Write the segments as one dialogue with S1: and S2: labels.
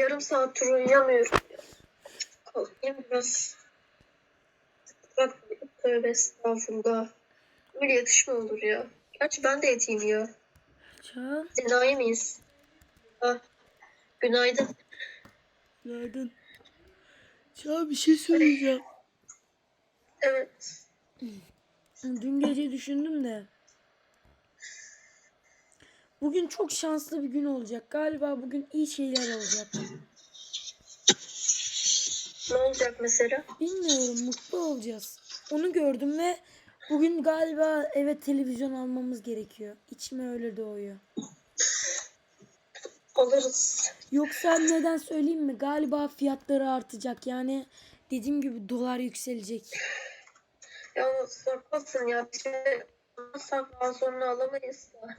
S1: yarım saattir uyuyamıyorum. Kalkayım biraz. Bak tövbe estağfurullah. Böyle yatış mı olur ya? Gerçi ben de yatayım ya.
S2: Çağan.
S1: Enayi miyiz? Ah, günaydın.
S2: Günaydın. Çağan bir şey söyleyeceğim.
S1: Evet.
S2: Dün gece düşündüm de. Bugün çok şanslı bir gün olacak. Galiba bugün iyi şeyler olacak.
S1: Ne olacak mesela?
S2: Bilmiyorum mutlu olacağız. Onu gördüm ve bugün galiba eve televizyon almamız gerekiyor. İçime öyle doğuyor.
S1: Alırız.
S2: Yoksa neden söyleyeyim mi? Galiba fiyatları artacak. Yani dediğim gibi dolar yükselecek.
S1: Yalnız haklısın ya. Biz şimdi almazsak daha sonra alamayız da.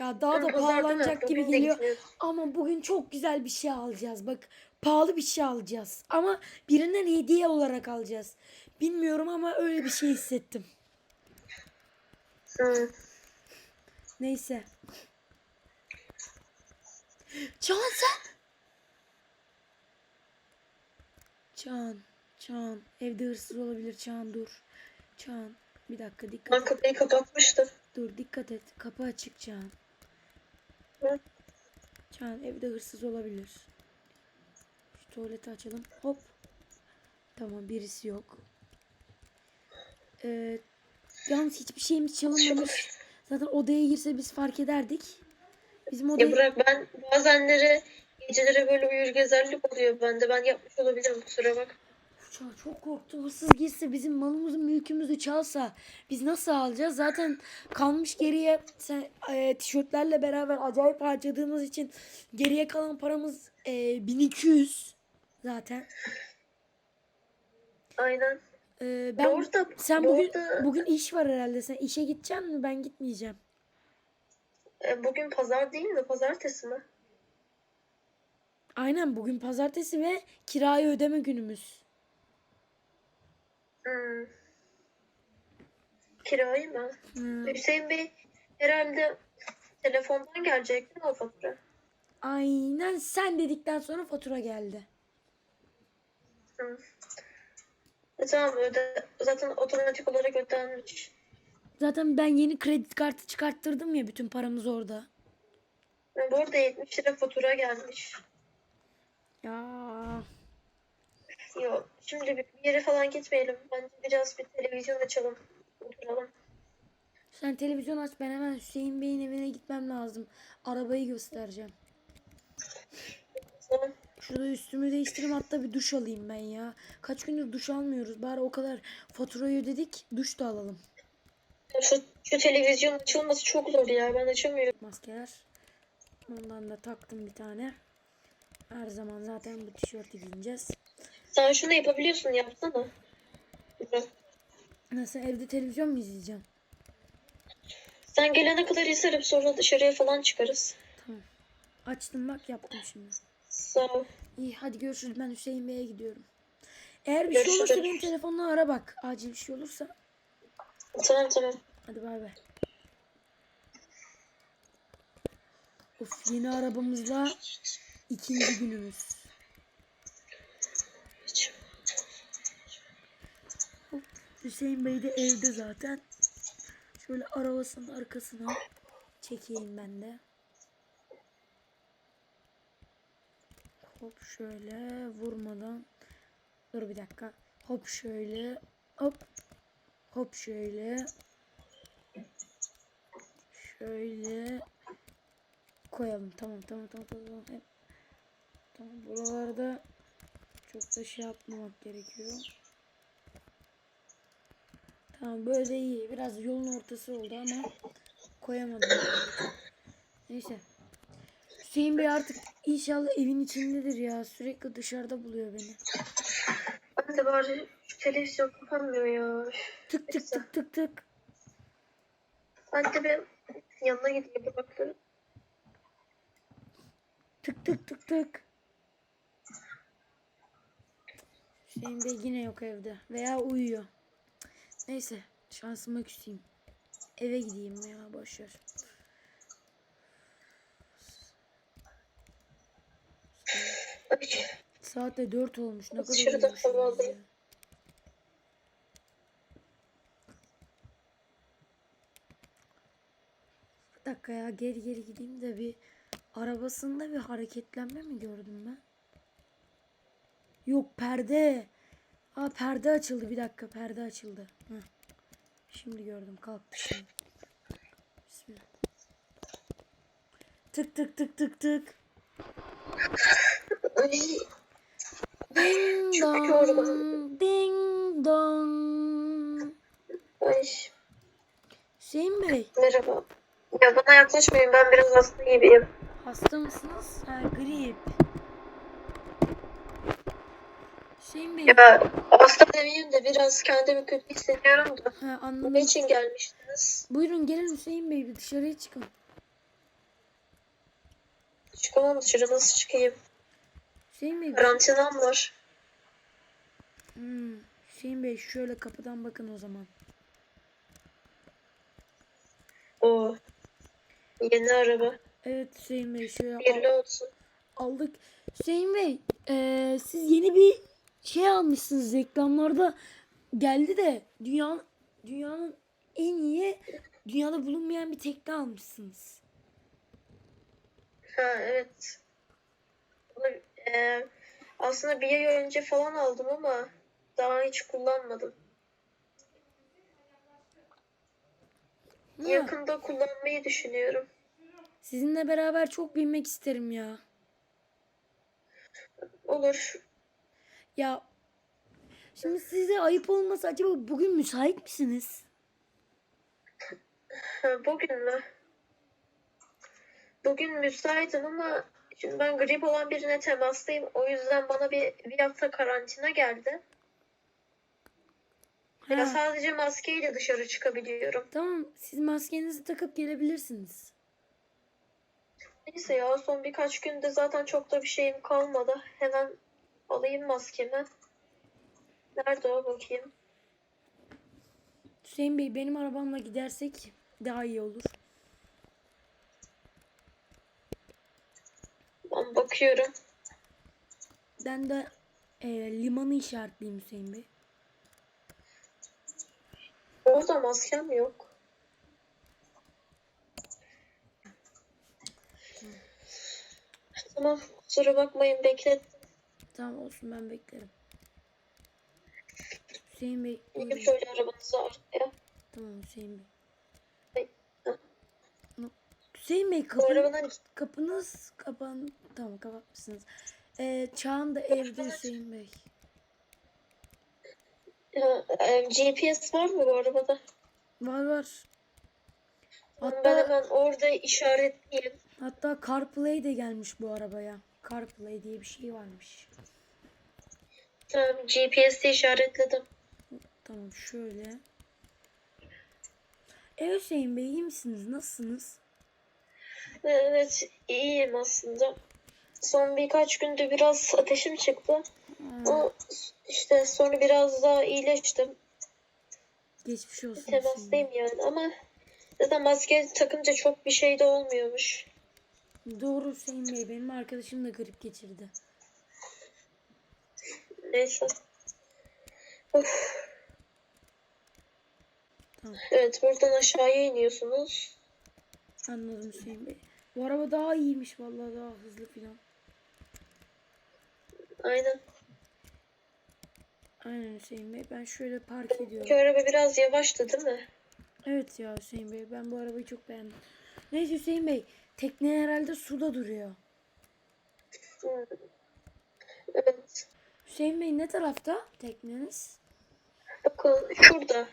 S2: Ya daha da pahalanacak gibi
S1: bugün de
S2: geliyor.
S1: gitmiyoruz.
S2: Ama bugün çok güzel bir şey alacağız. Bak pahalı bir şey alacağız. Ama birinden hediye olarak alacağız. Bilmiyorum ama öyle bir şey hissettim.
S1: Hı.
S2: Neyse. Çağan sen. Çağan. Çağan. Evde hırsız olabilir. Çağan dur. Çağan. Bir dakika dikkat
S1: Ben
S2: et.
S1: kapıyı kapatmıştım.
S2: Dur dikkat et. Kapı açık Çağan. Çağan evde hırsız olabilir. Şu tuvaleti açalım. Hop. Tamam birisi yok. Ee, yalnız hiçbir şeyimiz çalınmamış. Zaten odaya girse biz fark ederdik. Bizim odaya...
S1: Ya bırak ben bazenleri geceleri böyle uyur gezerlik oluyor bende. Ben yapmış olabilirim kusura bak.
S2: Uçağı çok korktum. Hırsız girse bizim malımızı mülkümüzü çalsa biz nasıl alacağız? Zaten kalmış geriye sen, e, tişörtlerle beraber acayip harcadığımız için geriye kalan paramız e, 1200 zaten.
S1: Aynen.
S2: E, ben
S1: Doğru da-
S2: sen bugün
S1: da-
S2: bugün iş var herhalde. Sen işe gideceksin mi? Ben gitmeyeceğim.
S1: E, bugün pazar değil mi? Pazartesi mi?
S2: Aynen bugün pazartesi ve kirayı ödeme günümüz.
S1: Hmm. Kirayı mı?
S2: Hmm.
S1: Hüseyin Bey herhalde telefondan gelecek değil mi o fatura?
S2: Aynen sen dedikten sonra fatura geldi.
S1: Hı. E, tamam öde. Zaten otomatik olarak ödenmiş.
S2: Zaten ben yeni kredi kartı çıkarttırdım ya bütün paramız orada.
S1: E, bu arada 70 lira fatura gelmiş.
S2: Ya
S1: Yok. Şimdi bir yere falan gitmeyelim. Bence biraz bir televizyon açalım. Oturalım.
S2: sen televizyon aç ben hemen Hüseyin Bey'in evine gitmem lazım. Arabayı göstereceğim.
S1: Tamam.
S2: Şurada üstümü değiştireyim hatta bir duş alayım ben ya. Kaç gündür duş almıyoruz. Bari o kadar faturayı ödedik duş da alalım.
S1: Şu, şu televizyon açılması çok zor ya. Ben açamıyorum.
S2: Maskeler. Ondan da taktım bir tane. Her zaman zaten bu tişörtü giyeceğiz.
S1: Sen şunu yapabiliyorsun. Yapsana.
S2: Nasıl evde televizyon mu izleyeceğim?
S1: Sen gelene kadar izlerim. Sonra dışarıya falan çıkarız.
S2: Tamam. Açtım bak yaptım şimdi.
S1: Sağ ol.
S2: İyi hadi görüşürüz ben Hüseyin Bey'e gidiyorum. Eğer bir şey
S1: Görüşürüz.
S2: olursa benim telefonla ara bak. Acil bir şey olursa.
S1: Tamam tamam.
S2: Hadi bay bay. Of yeni arabamızla ikinci günümüz.
S1: Hiç.
S2: Hop, Hüseyin Bey de evde zaten. Şöyle arabasının arkasına çekeyim ben de. Hop şöyle vurmadan. Dur bir dakika. Hop şöyle. Hop. Hop şöyle. Şöyle koyalım. Tamam tamam tamam tamam. Hep- Tamam buralarda çok da şey yapmamak gerekiyor. Tamam böyle iyi. Biraz yolun ortası oldu ama koyamadım. Neyse. Hüseyin Bey artık inşallah evin içindedir ya. Sürekli dışarıda buluyor beni.
S1: Ben de bari televizyon kapanmıyor ya.
S2: Tık tık tık tık tık.
S1: Ben de bir yanına gideyim bırakırım.
S2: Tık tık tık tık. Hüseyin Bey yine yok evde. Veya uyuyor. Neyse. Şansıma küseyim. Eve gideyim ya boşver. Saat de 4 olmuş. Ne kadar ya.
S1: aldım.
S2: Bir dakika ya geri geri gideyim de bir arabasında bir hareketlenme mi gördüm ben? Yok perde. Aa perde açıldı bir dakika perde açıldı. Heh. Şimdi gördüm kalktı şimdi. Bismillah. Tık tık tık tık tık. Ding dong. Ding dong.
S1: ay,
S2: Hüseyin Bey
S1: merhaba. Ya bana yaklaşmayın ben biraz hasta gibiyim.
S2: hasta mısınız? Ha, grip. Hüseyin Bey.
S1: Ya hasta demeyeyim de biraz kendimi kötü hissediyorum da.
S2: Ha, anladım.
S1: Bunun için gelmiştiniz.
S2: Buyurun gelin Hüseyin Bey bir dışarıya çıkın.
S1: Çıkamam dışarı nasıl çıkayım?
S2: Hüseyin Bey.
S1: Karantinam var.
S2: Hmm, Hüseyin Bey şöyle kapıdan bakın o zaman.
S1: O yeni araba.
S2: Evet Hüseyin Bey şöyle al-
S1: olsun.
S2: aldık. Hüseyin Bey eee, siz yeni bir şey almışsınız reklamlarda geldi de dünyanın dünyanın en iyi dünyada bulunmayan bir tekne almışsınız.
S1: Ha evet. Bunu, e, aslında bir ay önce falan aldım ama daha hiç kullanmadım.
S2: Ha,
S1: Yakında kullanmayı düşünüyorum.
S2: sizinle beraber çok binmek isterim ya.
S1: Olur.
S2: Ya şimdi size ayıp olmasa acaba bugün müsait misiniz?
S1: Bugün mü? Bugün müsaitim ama şimdi ben grip olan birine temastayım. O yüzden bana bir, bir hafta karantina geldi. Ya
S2: Ha,
S1: sadece maskeyle dışarı çıkabiliyorum.
S2: tamam siz maskenizi takıp gelebilirsiniz.
S1: Neyse ya son birkaç günde zaten çok da bir şeyim kalmadı. Hemen alayım maskemi. Nerede o bakayım?
S2: Hüseyin Bey benim arabamla gidersek daha iyi olur.
S1: Ben bakıyorum.
S2: Ben de e, limanı işaretleyeyim Hüseyin Bey.
S1: Orada maskem yok. Tamam kusura bakmayın beklettim.
S2: Tamam olsun ben beklerim. Hüseyin Bey.
S1: İnip
S2: buyurun.
S1: şöyle arabanızı arkaya.
S2: Tamam Hüseyin Bey. Hüseyin Bey kapı,
S1: arabanın
S2: kapınız kapan tamam kapatmışsınız. E, Çağan da evde Hüseyin Bey.
S1: Ha, e, GPS var mı bu arabada?
S2: Var var.
S1: Ben
S2: Hatta
S1: hemen orada işaretleyeyim.
S2: hatta CarPlay de gelmiş bu arabaya. CarPlay diye bir şey varmış.
S1: Tamam GPS'te işaretledim.
S2: Tamam şöyle. E Hüseyin Bey iyi misiniz? Nasılsınız?
S1: Evet iyiyim aslında. Son birkaç günde biraz ateşim çıktı.
S2: Ha,
S1: Ama işte sonra biraz daha iyileştim.
S2: geçmiş olsun.
S1: Temastayım yani ama zaten maske takınca çok bir şey de olmuyormuş.
S2: Doğru Hüseyin Bey. Benim arkadaşım da grip geçirdi.
S1: Neyse. Of.
S2: Tamam.
S1: Evet buradan aşağıya iniyorsunuz.
S2: Anladım Hüseyin Bey. Bu araba daha iyiymiş vallahi daha hızlı filan.
S1: Aynen.
S2: Aynen Hüseyin Bey. Ben şöyle park
S1: Bu
S2: ediyorum.
S1: araba biraz yavaştı değil mi?
S2: Evet ya Hüseyin Bey. Ben bu arabayı çok beğendim. Neyse Hüseyin Bey. Tekne herhalde suda duruyor.
S1: Evet.
S2: Hüseyin Bey ne tarafta tekneniz?
S1: Bakın şurada.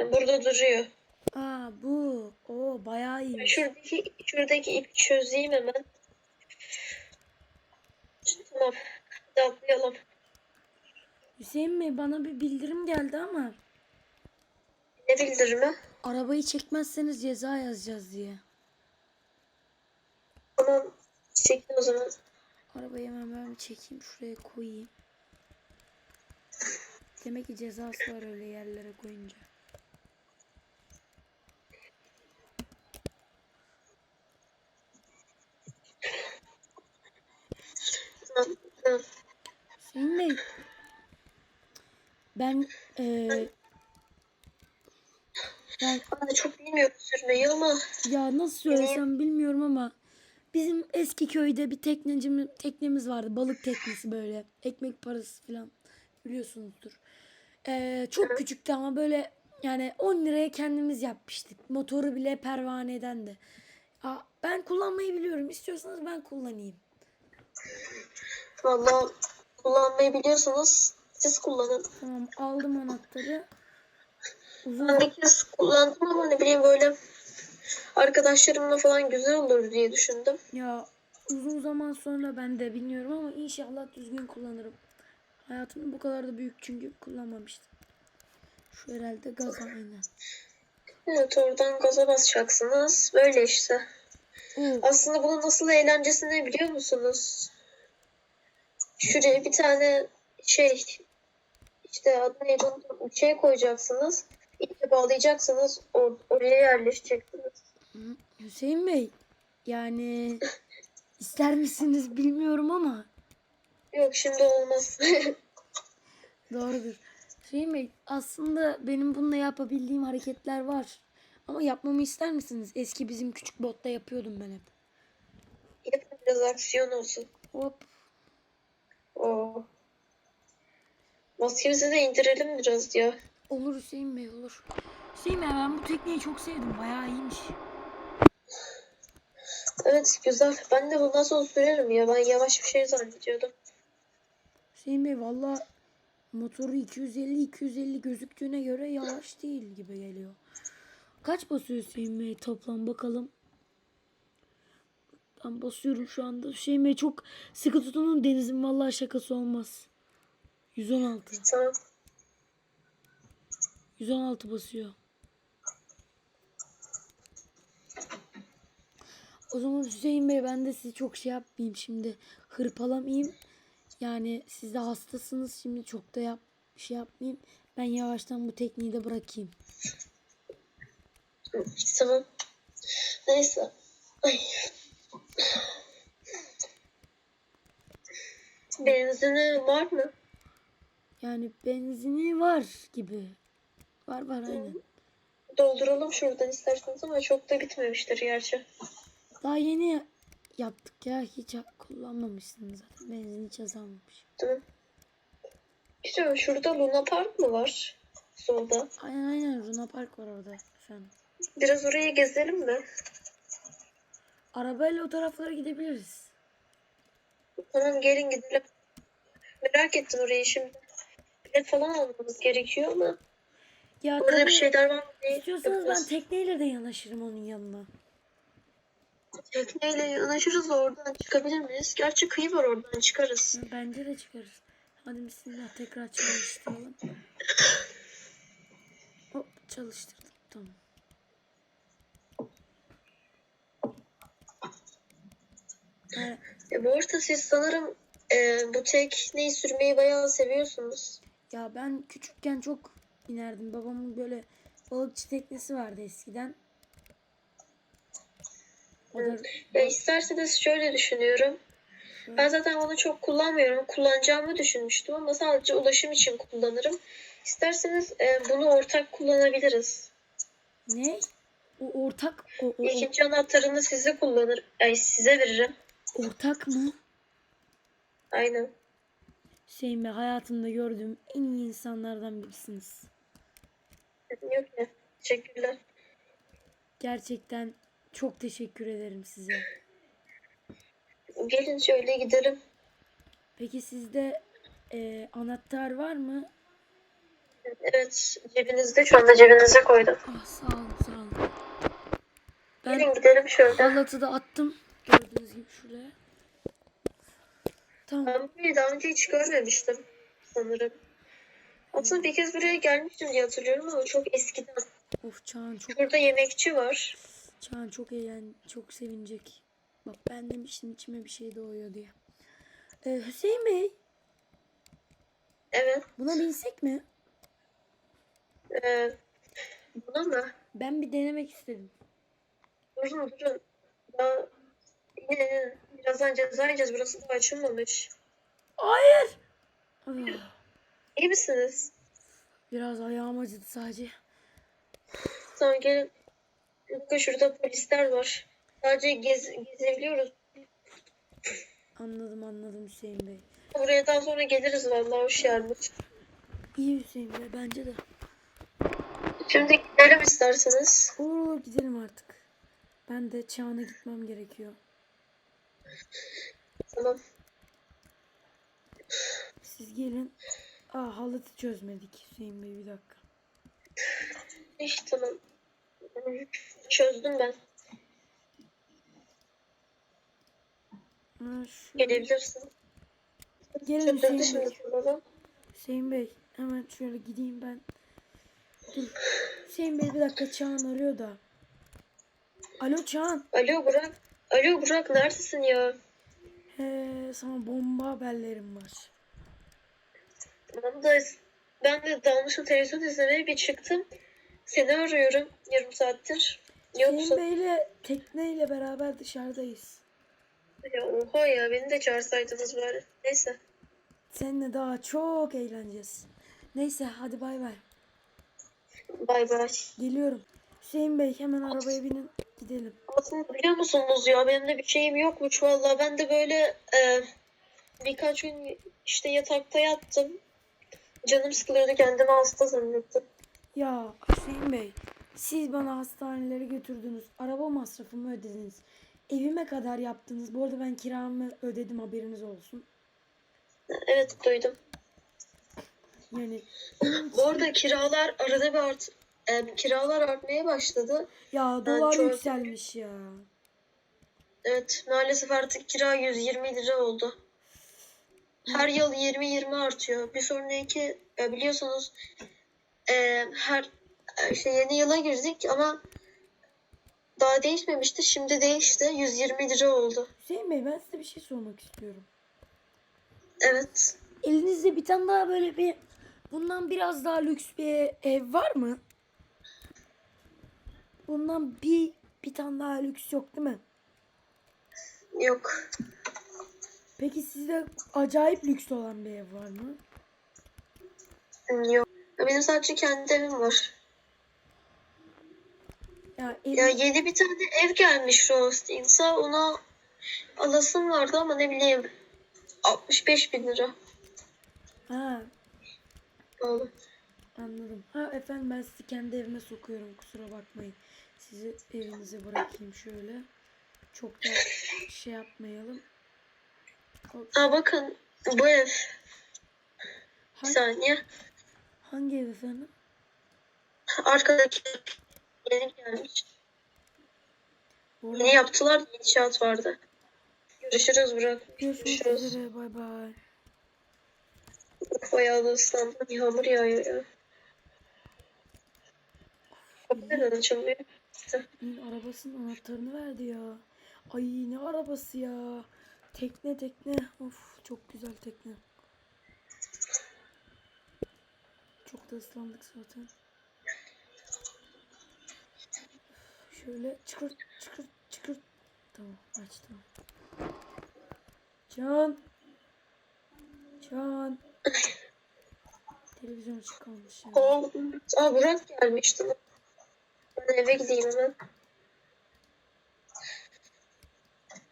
S1: Burada duruyor.
S2: Aa bu. O bayağı iyiymiş.
S1: Şuradaki, şuradaki ipi çözeyim hemen. Tamam. Hadi atlayalım.
S2: Hüseyin Bey bana bir bildirim geldi ama
S1: Ne bildirimi?
S2: arabayı çekmezseniz ceza yazacağız diye.
S1: Tamam. Çekin o zaman.
S2: Arabayı hemen ben çekeyim şuraya koyayım. Demek ki cezası var öyle yerlere koyunca.
S1: Tamam. tamam.
S2: Ben eee ben
S1: Ben çok bilmiyorum sürmeyi ama
S2: ya nasıl söylesem bilmiyorum ama bizim eski köyde bir teknecimiz teknemiz vardı. Balık teknesi böyle. Ekmek parası falan biliyorsunuzdur. Eee, çok küçüktü ama böyle yani 10 liraya kendimiz yapmıştık. Motoru bile pervaneden de. Aa, ben kullanmayı biliyorum. İstiyorsanız ben kullanayım.
S1: valla kullanmayı biliyorsanız siz kullanın.
S2: Tamam aldım anahtarı. Uzun
S1: Ben bir kez kullandım ama ne bileyim böyle arkadaşlarımla falan güzel olur diye düşündüm.
S2: Ya uzun zaman sonra ben de bilmiyorum ama inşallah düzgün kullanırım. Hayatımda bu kadar da büyük çünkü kullanmamıştım. Şu herhalde gaz aynen.
S1: Evet oradan gaza basacaksınız. Böyle işte.
S2: Oo,
S1: Aslında bunun nasıl eğlencesi ne biliyor musunuz? Şuraya bir tane şey işte adı neydi şey koyacaksınız. İple bağlayacaksınız. Or- oraya yerleşeceksiniz.
S2: Hüseyin Bey yani ister misiniz bilmiyorum ama
S1: Yok şimdi olmaz.
S2: doğrudur. Hüseyin Bey aslında benim bununla yapabildiğim hareketler var. Ama yapmamı ister misiniz? Eski bizim küçük botta yapıyordum ben hep.
S1: Yapın biraz aksiyon olsun.
S2: Hop.
S1: Oo. Maskemizi de indirelim biraz ya.
S2: Olur Hüseyin Bey olur. Hüseyin Bey ben bu tekneyi çok sevdim. Bayağı iyiymiş.
S1: Evet güzel. Ben de bundan sonra sürerim ya. Ben yavaş bir şey zannediyordum.
S2: Hüseyin Bey valla motoru 250-250 gözüktüğüne göre yavaş değil gibi geliyor. Kaç basıyor Hüseyin Bey toplam bakalım. Ben basıyorum şu anda. Hüseyin Bey çok sıkı tutunun denizin vallahi şakası olmaz. 116.
S1: Tamam.
S2: 116 basıyor. O zaman Hüseyin Bey ben de sizi çok şey yapmayayım şimdi. Hırpalamayayım. Yani siz de hastasınız şimdi çok da yap şey yapmayayım. Ben yavaştan bu tekniği de bırakayım.
S1: Tamam. Neyse. Ay. Benzini var mı?
S2: Yani benzini var gibi. Var var aynen.
S1: Dolduralım şuradan isterseniz ama çok da bitmemiştir gerçi.
S2: Daha yeni yaptık ya. Hiç kullanmamışsınız zaten. Benzin hiç azalmamış.
S1: Tamam. Güzel. Şurada Luna Park mı var? Solda.
S2: Aynen aynen. Luna Park var orada efendim.
S1: Biraz oraya gezelim mi?
S2: Arabayla o taraflara gidebiliriz.
S1: Tamam gelin gidelim. Merak ettim orayı şimdi. Bilet falan almamız gerekiyor ama
S2: Ya
S1: orada
S2: tabii
S1: bir şeyler var mı
S2: istiyorsanız ben tekneyle de yanaşırım onun yanına.
S1: Tekneyle yanaşırız oradan çıkabilir miyiz? Gerçi kıyı var oradan çıkarız.
S2: Bence de çıkarız. Hadi bismillah tekrar çalıştıralım. Hop çalıştırdım. Tamam. Evet.
S1: E, bu arada siz sanırım e, bu tekneyi sürmeyi bayağı seviyorsunuz.
S2: Ya ben küçükken çok inerdim. Babamın böyle balıkçı teknesi vardı eskiden.
S1: Ya isterseniz şöyle düşünüyorum. Ben zaten onu çok kullanmıyorum. Kullanacağımı düşünmüştüm ama sadece ulaşım için kullanırım. İsterseniz e, bunu ortak kullanabiliriz.
S2: ne? O ortak o, o,
S1: İkinci anahtarını size kullanır, ay size veririm.
S2: ortak mı?
S1: Aynen.
S2: Hüseyin Bey hayatımda gördüğüm en iyi insanlardan birisiniz.
S1: Yok ya. Teşekkürler.
S2: Gerçekten çok teşekkür ederim size.
S1: Gelin şöyle gidelim.
S2: Peki sizde e, anahtar var mı?
S1: Evet, cebinizde şu anda cebinize koydum.
S2: Ah sağ olun sağ olun. Ben
S1: Gelin gidelim şöyle.
S2: halatı da attım. Gördüğünüz gibi şuraya. Tamam.
S1: Ben burayı daha önce hiç görmemiştim sanırım. Aslında bir kez buraya gelmiştim diye hatırlıyorum ama çok eskiden.
S2: Of Çağan çok
S1: Burada yemekçi var.
S2: Çağan çok eğlen çok sevinecek. Bak ben demiştim içime bir şey doğuyor diye. Ee, Hüseyin Bey
S1: Evet.
S2: buna binsek mi?
S1: E, buna mı?
S2: Ben bir denemek istedim.
S1: Durun durun. Daha yine birazdan ceza yiyeceğiz. Burası daha açılmamış.
S2: Hayır. Ah,
S1: İyi misiniz?
S2: Biraz ayağım acıdı sadece.
S1: Tamam gelin. Bakın şurada polisler var. Sadece gez, gezebiliyoruz.
S2: Anladım anladım Hüseyin Bey.
S1: Buraya daha sonra geliriz vallahi hoş geldiniz.
S2: İyi Hüseyin Bey bence de.
S1: Şimdi gidelim isterseniz.
S2: Olur olur gidelim artık. Ben de Çağan'a gitmem gerekiyor.
S1: Tamam.
S2: Siz gelin. Aa halatı çözmedik Hüseyin Bey bir dakika.
S1: İşte tamam. Çözdüm ben.
S2: Ha.
S1: Gelebilirsin.
S2: Gelin Hüseyin Bey. Hüseyin Bey hemen şöyle gideyim ben. Dur. Hüseyin Bey bir dakika Çağan arıyor da. Alo Çağan.
S1: Alo Burak. Alo Burak neredesin ya?
S2: He, sana bomba haberlerim var.
S1: Tamam da ben de dalmışım televizyon izlemeye bir çıktım. Seni arıyorum yarım saattir. Yoksa
S2: Bey'le tekneyle beraber dışarıdayız.
S1: ya oha ya beni de çağırsaydınız bari. Neyse.
S2: Seninle daha çok eğleneceğiz. Neyse hadi bay bay.
S1: Bay bay.
S2: Geliyorum. Hüseyin Bey hemen arabaya binin gidelim.
S1: Aslında biliyor musunuz ya benim de bir şeyim yokmuş vallahi. Ben de böyle e, birkaç gün işte yatakta yattım. Canım sıkılıyordu kendimi hasta zannettim.
S2: Ya Hüseyin Bey siz bana hastanelere götürdünüz. Araba masrafımı ödediniz. Evime kadar yaptınız. Bu arada ben kiramı ödedim haberiniz olsun.
S1: Evet duydum.
S2: Yani
S1: Bu arada kiralar arada bir art, e, kiralar artmaya başladı.
S2: ya dolar
S1: çok-
S2: yükselmiş ya.
S1: Evet maalesef artık kira 120 lira oldu. Her yıl 20-20 artıyor. Bir sonraki e, biliyorsunuz e, her e, işte yeni yıla girdik ama daha değişmemişti. Şimdi değişti. 120 lira oldu.
S2: Hüseyin Bey ben size bir şey sormak istiyorum.
S1: Evet.
S2: Elinizde bir tane daha böyle bir bundan biraz daha lüks bir ev var mı? Bundan bir bir tane daha lüks yok değil mi?
S1: Yok.
S2: Peki sizde acayip lüks olan bir ev var mı?
S1: Yok. Benim sadece kendi evim var.
S2: Ya, ev,
S1: Ya yeni bir tane ev gelmiş Rostings'a. Ona alasım vardı ama ne bileyim 65 bin lira.
S2: ha
S1: Oldu.
S2: anladım. Ha efendim ben sizi kendi evime sokuyorum kusura bakmayın. Sizi evinize bırakayım şöyle. Çok da şey yapmayalım.
S1: Aa bakın bu ev. Bir
S2: Hangi,
S1: saniye.
S2: Hangi ev efendim?
S1: Arkadaki yeni gelmiş.
S2: Bu arada-
S1: Yeni yaptılar. İnşaat vardı. Görüşürüz Burak.
S2: Görüşmek
S1: Görüşürüz.
S2: üzere bay bay.
S1: Bayağı da ıslandım. Yağmur yağıyor ya. Kapı neden açılmıyor?
S2: Arabasının anahtarını verdi ya. Ay ne arabası ya. Tekne tekne. Of çok güzel tekne. Çok da ıslandık zaten. Şöyle çıkır çıkır çıkır. Tamam açtım. Can. Can. Televizyon açık kalmış ya.
S1: Aa, aa Burak gelmişti. Ben eve gideyim hemen.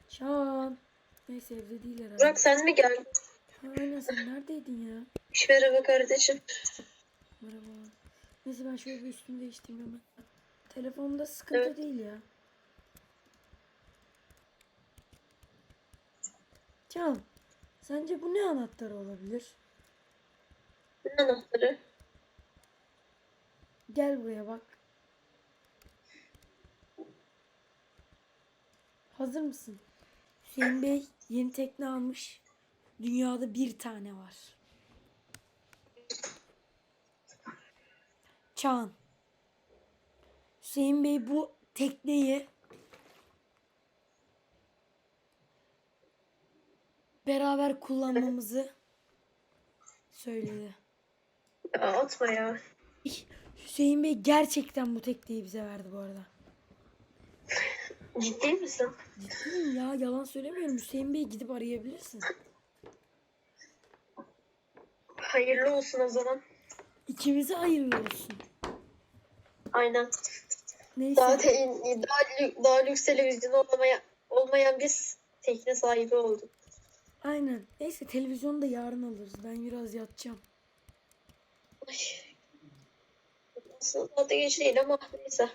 S2: Can. Neyse evde değil herhalde.
S1: Burak sen mi geldin?
S2: Ha, aynen sen neredeydin ya?
S1: Merhaba kardeşim.
S2: Merhaba. Neyse ben şöyle bir üstümü değiştireyim hemen. Telefonda sıkıntı
S1: Evet.
S2: değil ya. Can, sence bu ne anahtarı olabilir?
S1: Ne anahtarı?
S2: Gel buraya bak. Hazır mısın? Hüseyin Bey yeni tekne almış. Dünyada bir tane var. Çağan. Hüseyin Bey bu tekneyi beraber kullanmamızı söyledi.
S1: Atma ya.
S2: Hüseyin Bey gerçekten bu tekneyi bize verdi bu arada.
S1: Ciddi misin?
S2: Ciddiyim ya yalan söylemiyorum. Hüseyin Bey gidip arayabilirsin.
S1: Hayırlı olsun o zaman.
S2: İkimizi ayırıyorsun.
S1: Aynen.
S2: Neyse.
S1: Daha, te- daha, daha lüks televizyon olmaya, olmayan biz tekne sahibi olduk.
S2: Aynen. Neyse televizyonu da yarın alırız. Ben biraz yatacağım.
S1: Ay. Aslında adı geç değil ama neyse.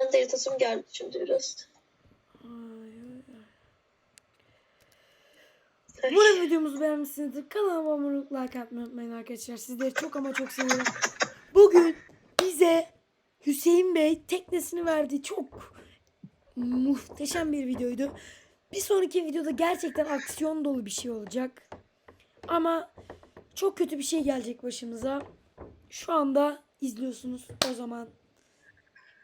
S1: Ben de yatasım geldi şimdi biraz.
S2: Umarım videomuzu beğenmişsinizdir. Kanalıma abone olup like atmayı unutmayın arkadaşlar. Sizleri çok ama çok seviyorum. Bugün bize Hüseyin Bey teknesini verdi. Çok muhteşem bir videoydu. Bir sonraki videoda gerçekten aksiyon dolu bir şey olacak. Ama çok kötü bir şey gelecek başımıza. Şu anda izliyorsunuz. O zaman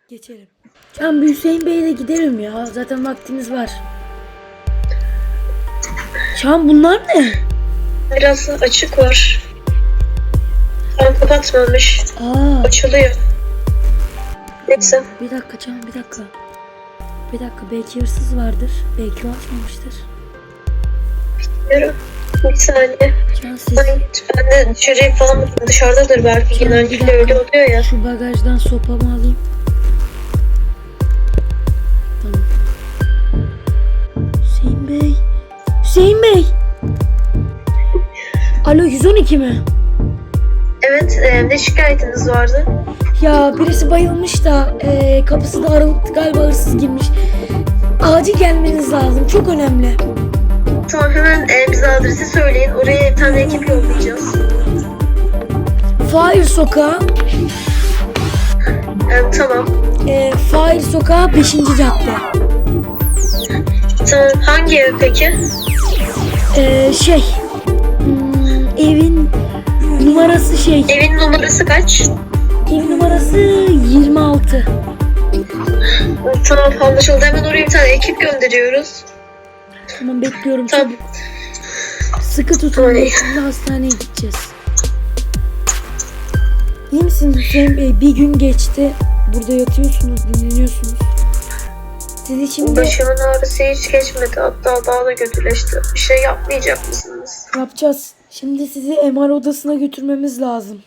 S2: geçelim. Can bir Hüseyin Bey'e de gidelim ya. Zaten vaktimiz var. Can bunlar ne?
S1: Biraz açık var. Tam kapatmamış.
S2: Aa,
S1: Açılıyor. Neyse.
S2: bir dakika Can bir dakika. Bir dakika belki hırsız vardır. Belki o açmamıştır.
S1: Yürü. Bir saniye.
S2: Can siz
S1: Ben, ben de dışarıya falan. Dışarıdadır belki.
S2: Can,
S1: Genellikle öyle oluyor ya.
S2: Şu bagajdan sopamı alayım. Tamam. Hüseyin Bey. Hüseyin Bey. Alo 112 mi?
S1: Evet. E, ne şikayetiniz vardı?
S2: Ya birisi bayılmış da e, kapısı da aralıktı galiba hırsız girmiş. Acil gelmeniz lazım. Çok önemli.
S1: Tamam hemen e, bize adresi söyleyin. Oraya bir tane ekip yollayacağız.
S2: Fahir Sokağı.
S1: E, tamam.
S2: E, Fahir Sokağı 5. cadde.
S1: Tamam. Hangi ev peki?
S2: E, şey. hmm, evin şey.
S1: Evin numarası kaç?
S2: Ev numarası 26.
S1: E, Tamam anlaşıldı. Hemen oraya bir tane ekip gönderiyoruz.
S2: Tamam bekliyorum
S1: Tamam.
S2: Sıkı tutun.
S1: Ay.
S2: Şimdi hastaneye gideceğiz. İyi misiniz Hüseyin Bey? Bir gün geçti. Burada yatıyorsunuz, dinleniyorsunuz. Sizi şimdi
S1: Başımın ağrısı hiç geçmedi. Hatta daha da kötüleşti. Bir şey yapmayacak mısınız?
S2: yapacağız. Şimdi sizi MR odasına götürmemiz lazım.